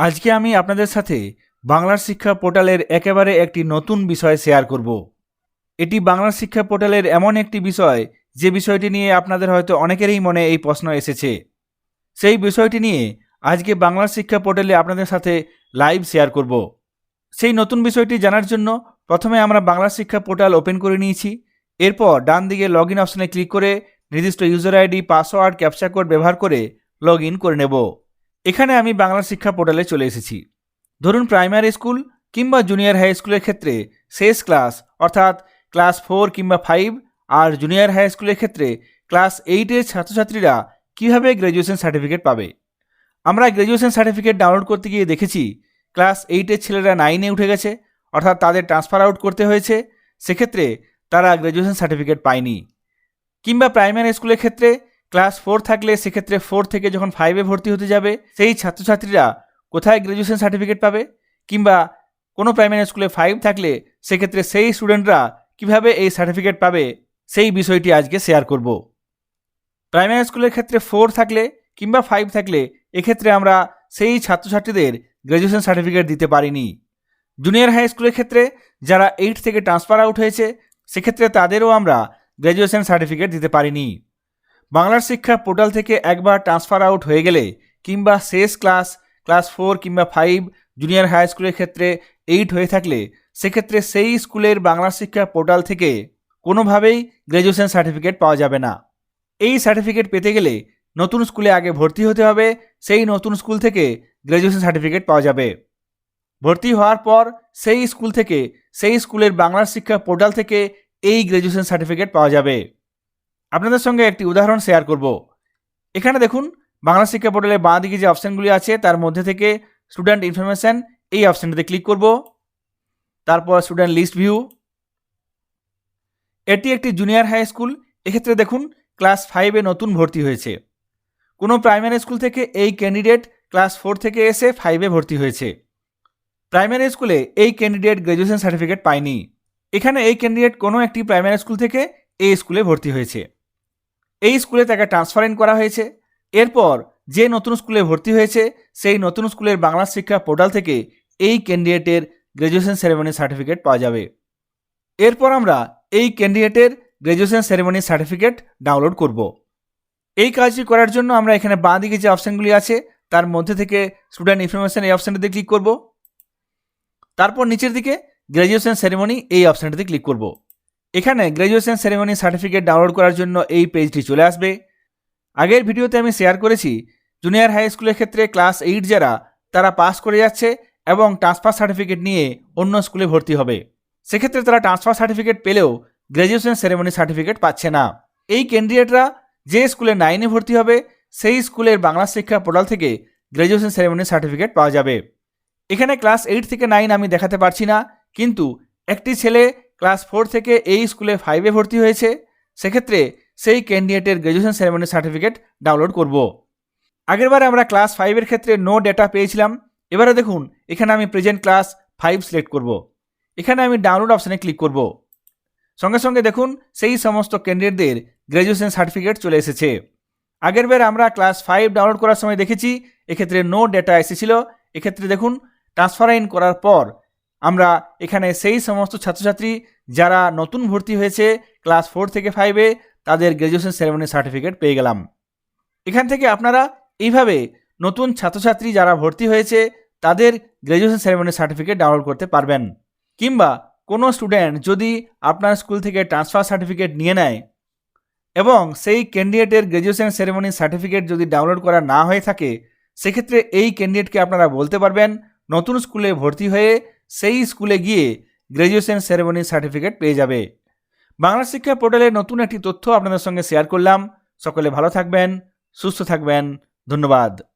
আজকে আমি আপনাদের সাথে বাংলার শিক্ষা পোর্টালের একেবারে একটি নতুন বিষয় শেয়ার করব। এটি বাংলার শিক্ষা পোর্টালের এমন একটি বিষয় যে বিষয়টি নিয়ে আপনাদের হয়তো অনেকেরই মনে এই প্রশ্ন এসেছে। সেই বিষয়টি নিয়ে আজকে বাংলার শিক্ষা পোর্টালে আপনাদের সাথে লাইভ শেয়ার করব। সেই নতুন বিষয়টি জানার জন্য প্রথমে আমরা বাংলা শিক্ষা পোর্টাল ওপেন করে নিয়েছি। এরপর ডান দিকে লগ ইন অপশনে ক্লিক করে নির্দিষ্ট user ID, password, captcha code ব্যবহার করে লগ ইন করে নেব। এখানে আমি বাংলা শিক্ষা পোর্টালে চলে এসেছি। ধরুন প্রাইমারি স্কুল কিংবা জুনিয়র হাই স্কুলের ক্ষেত্রে শেষ ক্লাস, অর্থাৎ ক্লাস ফোর কিংবা ফাইভ, আর জুনিয়র হাই স্কুলের ক্ষেত্রে ক্লাস এইটের ছাত্রছাত্রীরা কীভাবে গ্র্যাজুয়েশন সার্টিফিকেট পাবে? আমরা গ্র্যাজুয়েশন সার্টিফিকেট ডাউনলোড করতে গিয়ে দেখেছি, ক্লাস এইটের ছেলেরা নাইনে উঠে গেছে, অর্থাৎ তাদের ট্রান্সফার আউট করতে হয়েছে, সেক্ষেত্রে তারা গ্র্যাজুয়েশন সার্টিফিকেট পায়নি। কিংবা প্রাইমারি স্কুলের ক্ষেত্রে ক্লাস ফোর থাকলে সেক্ষেত্রে ফোর থেকে যখন ফাইভে ভর্তি হতে যাবে, সেই ছাত্রছাত্রীরা কোথায় গ্র্যাজুয়েশন সার্টিফিকেট পাবে? কিংবা কোনো প্রাইমারি স্কুলে ফাইভ থাকলে সেক্ষেত্রে সেই স্টুডেন্টরা কীভাবে এই সার্টিফিকেট পাবে? সেই বিষয়টি আজকে শেয়ার করব। প্রাইমারি স্কুলের ক্ষেত্রে ফোর থাকলে কিংবা ফাইভ থাকলে এক্ষেত্রে আমরা সেই ছাত্রছাত্রীদের গ্র্যাজুয়েশন সার্টিফিকেট দিতে পারিনি। জুনিয়র হাই স্কুলের ক্ষেত্রে যারা এইট থেকে ট্রান্সফার আউট হয়েছে, সেক্ষেত্রে তাদেরও আমরা গ্র্যাজুয়েশন সার্টিফিকেট দিতে পারিনি। বাংলার শিক্ষা পোর্টাল থেকে একবার ট্রান্সফার আউট হয়ে গেলে কিংবা শেষ ক্লাস ক্লাস ফোর কিংবা ফাইভ জুনিয়র হাই স্কুলের ক্ষেত্রে এইট হয়ে থাকলে সেক্ষেত্রে সেই স্কুলের বাংলা শিক্ষা পোর্টাল থেকে কোনোভাবেই গ্র্যাজুয়েশন সার্টিফিকেট পাওয়া যাবে না। এই সার্টিফিকেট পেতে গেলে নতুন স্কুলে আগে ভর্তি হতে হবে, সেই নতুন স্কুল থেকে গ্র্যাজুয়েশন সার্টিফিকেট পাওয়া যাবে। ভর্তি হওয়ার পর সেই স্কুল থেকে, সেই স্কুলের বাংলার শিক্ষা পোর্টাল থেকে এই গ্র্যাজুয়েশন সার্টিফিকেট পাওয়া যাবে। আপনাদের সঙ্গে একটি উদাহরণ শেয়ার করব। এখানে দেখুন, বাংলা শিক্ষা পোর্টালে বাঁ দিকে যে অপশানগুলি আছে, তার মধ্যে থেকে স্টুডেন্ট ইনফরমেশান এই অপশানটিতে ক্লিক করব। তারপর স্টুডেন্ট লিস্ট ভিউ এটি একটি জুনিয়র হাই স্কুল এক্ষেত্রে দেখুন ক্লাস ফাইভে নতুন ভর্তি হয়েছে। কোনো প্রাইমারি স্কুল থেকে এই ক্যান্ডিডেট ক্লাস ফোর থেকে এসে ফাইভে ভর্তি হয়েছে। প্রাইমারি স্কুলে এই ক্যান্ডিডেট গ্র্যাজুয়েশন সার্টিফিকেট পায়নি। এখানে এই ক্যান্ডিডেট কোনো একটি প্রাইমারি স্কুল থেকে এই স্কুলে ভর্তি হয়েছে। এই স্কুলে তাকে ট্রান্সফার ইন করা হয়েছে। এরপর যে নতুন স্কুলে ভর্তি হয়েছে, সেই নতুন স্কুলের বাংলা শিক্ষা পোর্টাল থেকে এই ক্যান্ডিডেটের গ্র্যাজুয়েশন সেরেমনি সার্টিফিকেট পাওয়া যাবে। এরপর আমরা এই ক্যান্ডিডেটের গ্র্যাজুয়েশন সেরেমনি সার্টিফিকেট ডাউনলোড করব। এই কাজটি করার জন্য আমরা এখানে বাঁ দিকে যে অপশানগুলি আছে, তার মধ্যে থেকে স্টুডেন্ট ইনফরমেশন এই অপশানটিতে ক্লিক করব। তারপর নিচের দিকে গ্র্যাজুয়েশন সেরেমনি এই অপশানটিতে ক্লিক করব। এখানে গ্র্যাজুয়েশন সেরেমনি সার্টিফিকেট ডাউনলোড করার জন্য এই পেজটি চলে আসবে। আগের ভিডিওতে আমি শেয়ার করেছি জুনিয়র হাই স্কুলের ক্ষেত্রে ক্লাস এইট যারা, তারা পাস করে যাচ্ছে এবং ট্রান্সফার সার্টিফিকেট নিয়ে অন্য স্কুলে ভর্তি হবে। সেক্ষেত্রে তারা ট্রান্সফার সার্টিফিকেট পেলেও গ্র্যাজুয়েশন সেরেমনি সার্টিফিকেট পাচ্ছে না। এই ক্যান্ডিডেটরা যে স্কুলে নাইনে ভর্তি হবে, সেই স্কুলের বাংলা শিক্ষা পোর্টাল থেকে গ্র্যাজুয়েশন সেরেমনি সার্টিফিকেট পাওয়া যাবে। এখানে ক্লাস এইট থেকে নাইন আমি দেখাতে পারছি না, কিন্তু একটি ছেলে ক্লাস ফোর থেকে এই স্কুলে ফাইভে ভর্তি হয়েছে। সেক্ষেত্রে সেই ক্যান্ডিডেটের গ্র্যাজুয়েশন সেরেমনি সার্টিফিকেট ডাউনলোড করব। আগেরবার আমরা ক্লাস ফাইভের ক্ষেত্রে নো ডেটা পেয়েছিলাম। এবারে দেখুন, এখানে আমি প্রেজেন্ট ক্লাস ফাইভ সিলেক্ট করব। এখানে আমি ডাউনলোড অপশানে ক্লিক করব। সঙ্গে সঙ্গে দেখুন, সেই সমস্ত ক্যান্ডিডেটদের গ্র্যাজুয়েশন সার্টিফিকেট চলে এসেছে। আগেরবার আমরা ক্লাস ফাইভ ডাউনলোড করার সময় দেখেছি, এক্ষেত্রে নো ডেটা এসেছিল। এক্ষেত্রে দেখুন ট্রান্সফার ইন করার পর আমরা এখানে সেই সমস্ত ছাত্রছাত্রী যারা নতুন ভর্তি হয়েছে ক্লাস ফোর থেকে ফাইভে তাদের গ্র্যাজুয়েশন সেরেমনি সার্টিফিকেট পেয়ে গেলাম। এখান থেকে আপনারা এইভাবে নতুন ছাত্রছাত্রী যারা ভর্তি হয়েছে, তাদের গ্র্যাজুয়েশন সেরেমনি সার্টিফিকেট ডাউনলোড করতে পারবেন। কিংবা কোনো স্টুডেন্ট যদি আপনার স্কুল থেকে ট্রান্সফার সার্টিফিকেট নিয়ে নেয় এবং সেই ক্যান্ডিডেটের গ্র্যাজুয়েশন সেরেমনি সার্টিফিকেট যদি ডাউনলোড করা না হয়ে থাকে, সেক্ষেত্রে এই ক্যান্ডিডেটকে আপনারা বলতে পারবেন, নতুন স্কুলে ভর্তি হয়ে সেই স্কুলে গিয়ে গ্র্যাজুয়েশন সেরেমনি সার্টিফিকেট পেয়ে যাবে। বাংলা শিক্ষা পোর্টালে নতুন একটি তথ্য আপনাদের সঙ্গে শেয়ার করলাম। সকলে ভালো থাকবেন, সুস্থ থাকবেন। ধন্যবাদ।